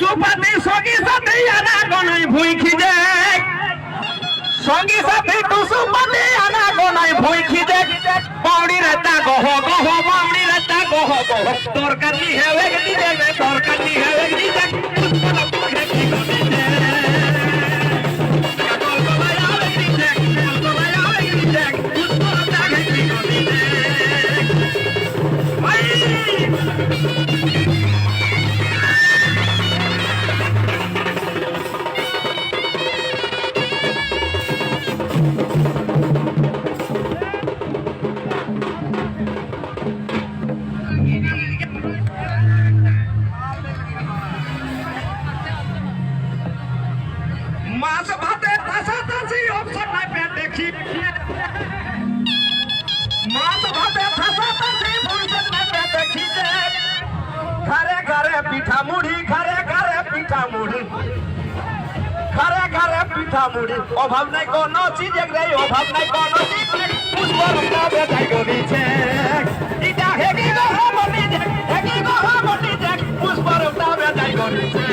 সুপাতি সঙ্গী সাথে আনাগোনায় ভুই খিদে সঙ্গী সাথে টুসুপাতি আনাগোনায় ভুই খিদে বাউড়ি রাতা গহ গহ বাউড়ি রাতা গহ গহ। তরকারি হেবে হ্যাঁ দিদে তরকারি হেবে হ্যাঁ দিদে Thank you. माझं পিঠা মুড়ি। অভাব নাই কোন চিজেক রে, অভাব নাই কোন চিজেক পুষ্প রূপা বেটাই গলিছে ইটা হেগি গো মনি দেখ হেগি গো মনি দেখ পুষ্প রূপা বেটাই গলিছে